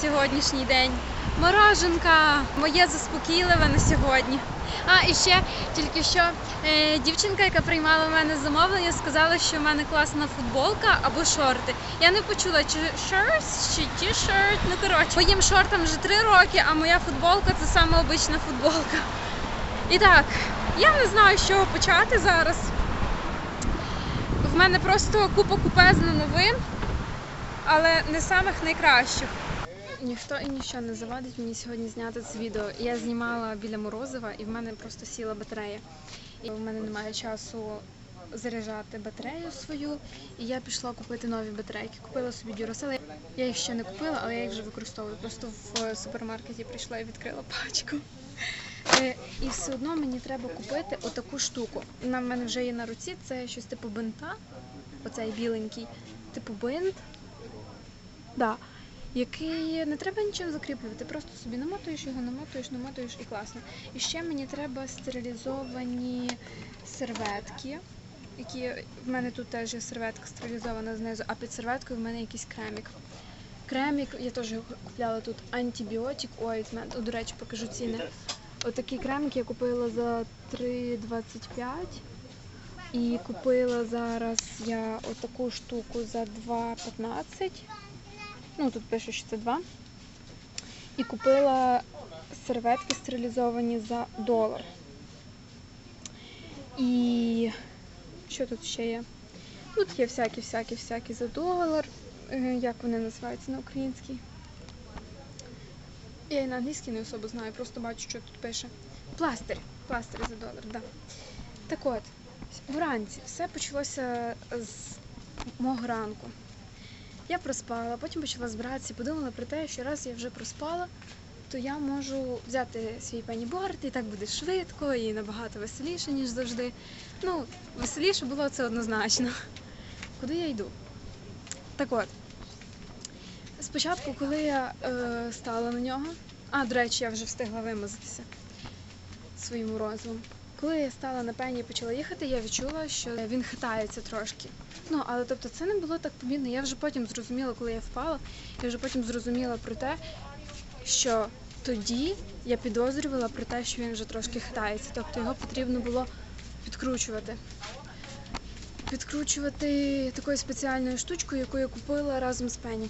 сьогоднішній день. Мороженка, моє заспокійливе на сьогодні. А і ще тільки що е, дівчинка, яка приймала в мене замовлення, сказала, що в мене класна футболка або шорти. Я не почула, чи шорт, чи ті-шорт. Ну коротше, моїм шортам вже три роки, а моя футболка це саме обична футболка. І так, я не знаю, з чого почати зараз. В мене просто купа купезна новин, але не самих найкращих. Ніхто і ніщо не завадить мені сьогодні зняти це відео. Я знімала біля Морозова і в мене просто сіла батарея. І в мене немає часу заряджати батарею свою. І я пішла купити нові батарейки. Купила собі Duracell. Я їх ще не купила, але я їх вже використовую. Просто в супермаркеті прийшла і відкрила пачку. Е, І все одно мені треба купити отаку штуку. В мене вже є на руці, це щось типу бинта, оцей біленький, типу бинт. Да. Який не треба нічим закріплювати, просто собі намотуєш його, намотуєш, намотуєш і класно. І ще мені треба стерилізовані серветки, які в мене тут теж є серветка стерилізована знизу, а під серветкою в мене якийсь кремік. Кремік, я теж купляла тут антибіотик ойтмент. До речі, покажу ціни. Отакий кремик я купила за 3,25. І купила зараз я отаку штуку за 2,15. Ну, тут пише, що це 2. І купила серветки стерилізовані за долар. І що тут ще є? Тут є всякі, всякі, всякі за долар. Е, Як вони називаються на українській? Я і на англійській не особо знаю, просто бачу, що тут пише. Пластир. Пластир за долар, так. Да. Так от, вранці все почалося з мого ранку. Я проспала, потім почала збиратися подумала про те, що раз я вже проспала, то я можу взяти свій пеніборд, і так буде швидко і набагато веселіше, ніж завжди. Ну, веселіше було це однозначно. Куди я йду? Так от, спочатку, коли я е, стала на нього, а, до речі, я вже встигла вимазатися своїм морозивом. Коли я стала на пені і почала їхати, я відчула, що він хитається трошки. Ну, але тобто це не було так помітно. Я вже потім зрозуміла, коли я впала, я вже потім зрозуміла про те, що тоді я підозрювала про те, що він вже трошки хитається. Тобто його потрібно було підкручувати. Підкручувати такою спеціальною штучкою, яку я купила разом з пені.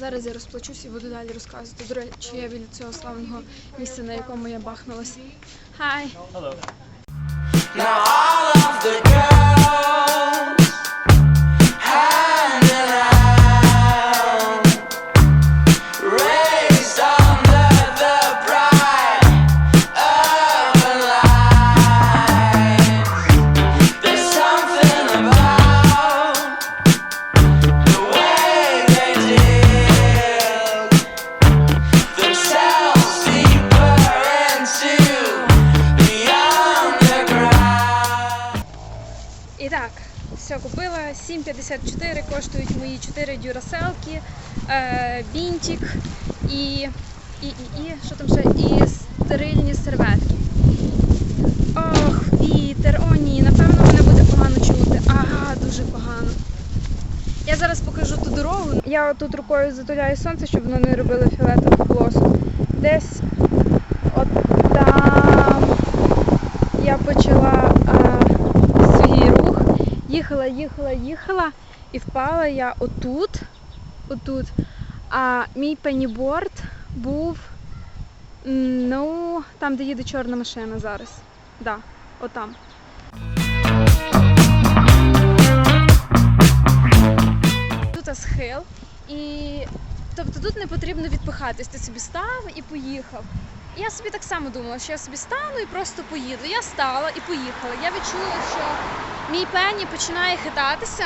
Зараз я розплачусь і буду далі розказувати. До речі, я біля цього славного місця, на якому я бахнулась. Хай! Now мої 4 дюраселки, е, бінтик і, і, і, і, що там ще, і стерильні серветки. Ох, вітер, о ні, напевно мене буде погано чути. Ага, дуже погано. Я зараз покажу ту дорогу. Я тут рукою затуляю сонце, щоб воно не робило фіолетову полосу. Десь от там я почала а, свій рух. Їхала, їхала, їхала і впала я отут, отут. А мій пеніборд був ну, там, де їде чорна машина зараз. Да, отам. Тут схил, і тобто тут не потрібно відпихатись. Ти собі став і поїхав. Я собі так само думала, що я собі стану і просто поїду. Я стала і поїхала. Я відчула, що мій пені починає хитатися,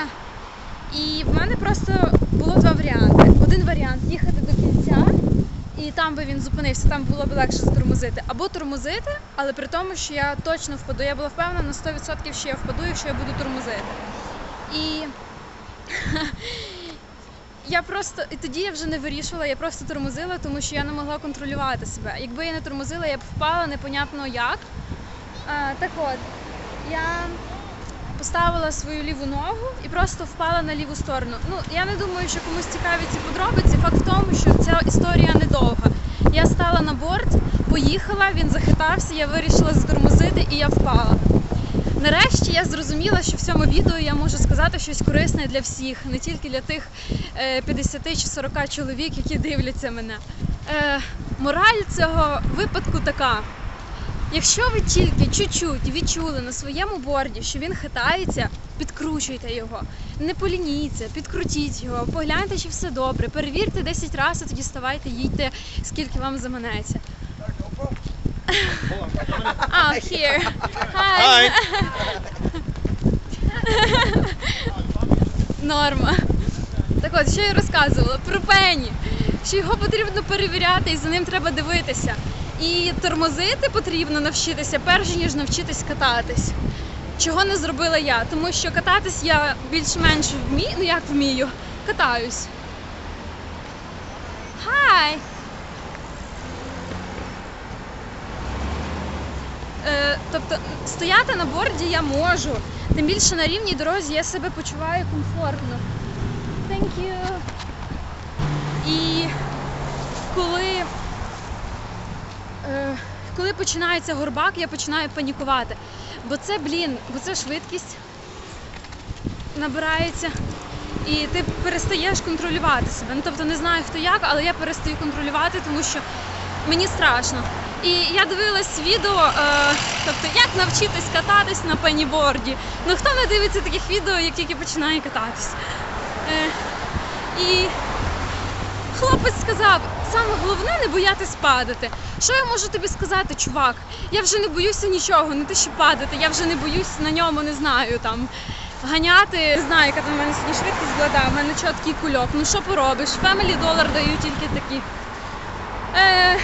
і в мене просто було два варіанти. Один варіант їхати до кінця, і там би він зупинився, там було б легше затормозити. Або тормозити, але при тому, що я точно впаду. Я була впевнена на 100%, що я впаду, якщо я буду тормозити. І я просто і тоді я вже не вирішувала, я просто тормозила, тому що я не могла контролювати себе. Якби я не тормозила, я б впала непонятно як. А, так от, я поставила свою ліву ногу і просто впала на ліву сторону. Ну, я не думаю, що комусь цікаві ці подробиці. Факт в тому, що ця історія недовга. Я стала на борт, поїхала, він захитався, я вирішила затормозити і я впала. Нарешті я зрозуміла, що в цьому відео я можу сказати щось корисне для всіх, не тільки для тих е, 50 чи 40 чоловік, які дивляться мене. Е, мораль цього випадку така. Якщо ви тільки чуть-чуть відчули на своєму борді, що він хитається, підкручуйте його. Не полініться, підкрутіть його, погляньте, чи все добре. Перевірте 10 разів, а тоді ставайте, їдьте, скільки вам заманеться. А, here. Hi. Норма. Так от, що я розказувала про пені, що його потрібно перевіряти і за ним треба дивитися. І тормозити потрібно навчитися, перш ніж навчитись кататись. Чого не зробила я? Тому що кататись я більш-менш вмію, ну як вмію, катаюсь. Хай! Е, тобто стояти на борді я можу. Тим більше на рівній дорозі я себе почуваю комфортно. Thank you. І коли, коли починається горбак, я починаю панікувати. Бо це, блін, бо це швидкість набирається. І ти перестаєш контролювати себе. Ну, тобто не знаю хто як, але я перестаю контролювати, тому що мені страшно. І я дивилась відео, е, тобто як навчитись кататись на пеніборді. Ну хто не дивиться таких відео, як тільки починає кататись? Е, і хлопець сказав, саме головне не боятись падати. Що я можу тобі сказати, чувак? Я вже не боюся нічого, не те, що падати, я вже не боюсь на ньому, не знаю там. Ганяти, не знаю, яка там в мене сьогодні швидкість була, в мене чіткий кульок. Ну що поробиш? Family долар дають тільки такі. Е,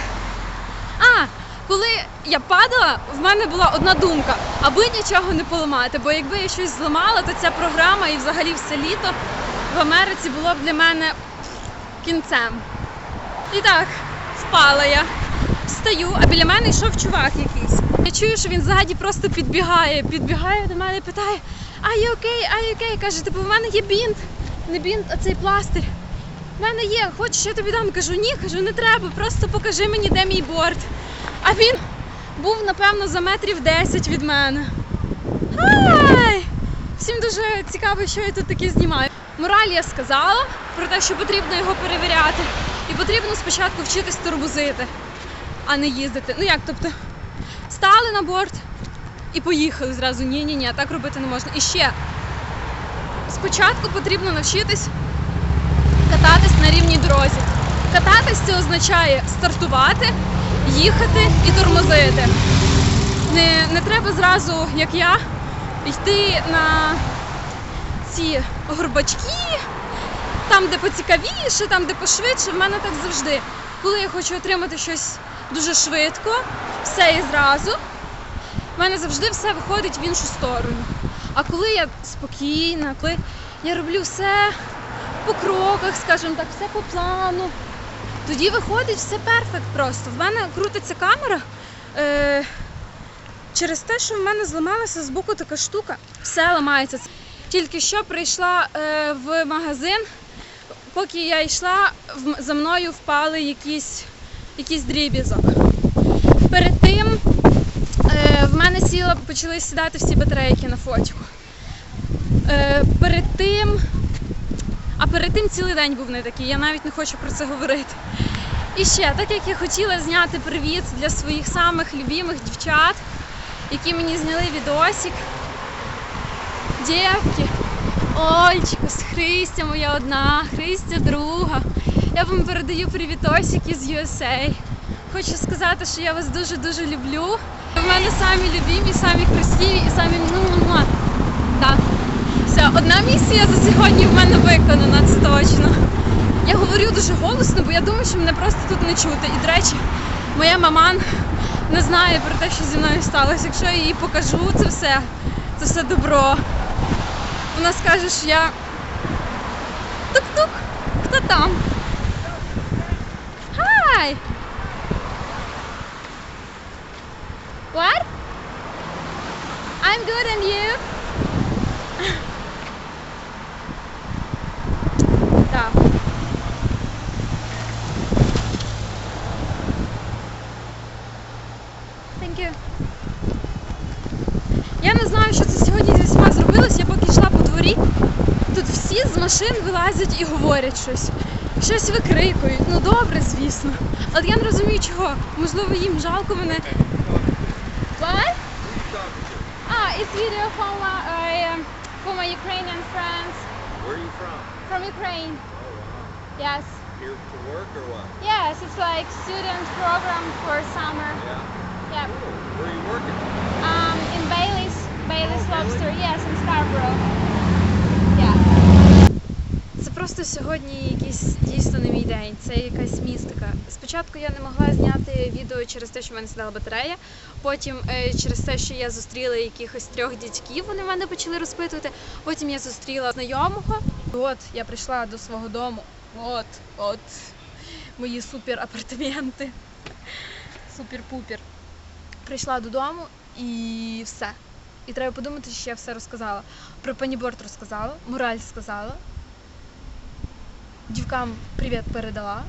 а, коли я падала, в мене була одна думка, аби нічого не поламати. Бо якби я щось зламала, то ця програма і взагалі все літо в Америці було б для мене кінцем. І так, впала я, встаю, а біля мене йшов чувак якийсь. Я чую, що він ззаді просто підбігає, підбігає до мене і питає: okay? Are you okay? Каже, типу, в мене є бінт. Не бінт, а цей пластир. В мене є, хочеш, я тобі дам? Кажу, ні, кажу, не треба, просто покажи мені, де мій борт. А він був, напевно, за метрів 10 від мене. Ай! Всім дуже цікаво, що я тут таке знімаю. Мораль я сказала про те, що потрібно його перевіряти. І потрібно спочатку вчитись тормозити, а не їздити. Ну як, тобто, стали на борт і поїхали зразу. Ні, ні, ні, так робити не можна. І ще спочатку потрібно навчитись кататись на рівній дорозі. Кататись це означає стартувати, їхати і тормозити. Не, не треба зразу, як я, йти на ці горбачки, там, де поцікавіше, там, де пошвидше. В мене так завжди. Коли я хочу отримати щось дуже швидко, все і зразу, в мене завжди все виходить в іншу сторону. А коли я спокійна, коли я роблю все по кроках, скажімо так, все по плану. Тоді виходить все перфект просто. В мене крутиться камера е, через те, що в мене зламалася з боку така штука, все ламається. Тільки що прийшла е, в магазин, поки я йшла, за мною впали якісь, якийсь дріб'язок. Перед тим е, в мене сіла, почали сідати всі батарейки на фотіку. Е, перед тим а перед тим цілий день був не такий, я навіть не хочу про це говорити. І ще, так як я хотіла зняти привіт для своїх самих любимих дівчат, які мені зняли відосик. Дівки, Ольчику, Христя моя одна, Христя друга. Я вам передаю привітосики з USA. Хочу сказати, що я вас дуже-дуже люблю. В мене самі любимі, самі красиві і самі ну, так. Все, одна місія за сьогодні в мене виконана, це точно. Я говорю дуже голосно, бо я думаю, що мене просто тут не чути. І, до речі, моя маман не знає про те, що зі мною сталося. Якщо я їй покажу це все, це все добро. Вона скаже, що я тук-тук, хто там? Хай! What? I'm good and you? дівчинки. Я не знаю, що це сьогодні зі всіма зробилось. Я поки йшла по дворі. Тут всі з машин вилазять і говорять щось. Щось викрикують. Ну добре, звісно. Але я не розумію чого. Можливо, їм жалко мене. What? Ah, it's video from my, uh, from my Ukrainian friends Where are you from? from Ukraine. Oh. Yes. Here to work or what? Yes, it's like student program for summer. Yeah. Yeah. Cool. Where are you working? Um, in Bailey's, Bailey's Oh, Lobster. really? Yes, in Scarborough. Просто сьогодні якийсь дійсно не мій день. Це якась містика. Спочатку я не могла зняти відео через те, що в мене сідала батарея. Потім е, через те, що я зустріла якихось трьох дядьків, вони мене почали розпитувати. Потім я зустріла знайомого. От я прийшла до свого дому. От, от мої супер апартаменти. Супер-пупер. Прийшла додому і все. І треба подумати, що я все розказала. Про паніборд розказала, мораль сказала. Дівкам привіт передала.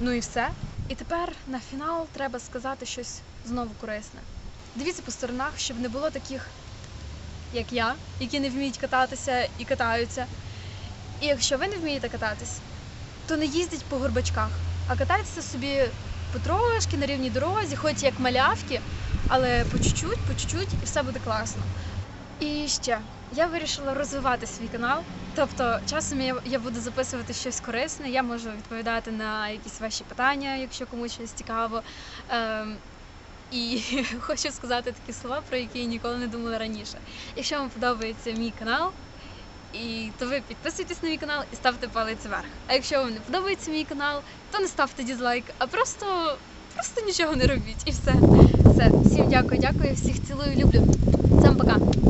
Ну і все. І тепер на фінал треба сказати щось знову корисне. Дивіться по сторонах, щоб не було таких, як я, які не вміють кататися і катаються. І якщо ви не вмієте кататись, то не їздіть по горбачках, а катайтеся собі потрошки на рівній дорозі, хоч як малявки, але по чуть-чуть, по чуть-чуть, і все буде класно. І ще я вирішила розвивати свій канал. Тобто, часом я, я буду записувати щось корисне, я можу відповідати на якісь ваші питання, якщо комусь щось цікаво. Ем, і хочу сказати такі слова, про які я ніколи не думала раніше. Якщо вам подобається мій канал, і то ви підписуйтесь на мій канал і ставте палець вверх. А якщо вам не подобається мій канал, то не ставте дізлайк, а просто, просто нічого не робіть і все. Все, всім дякую, дякую, всіх цілую, люблю. Всім пока.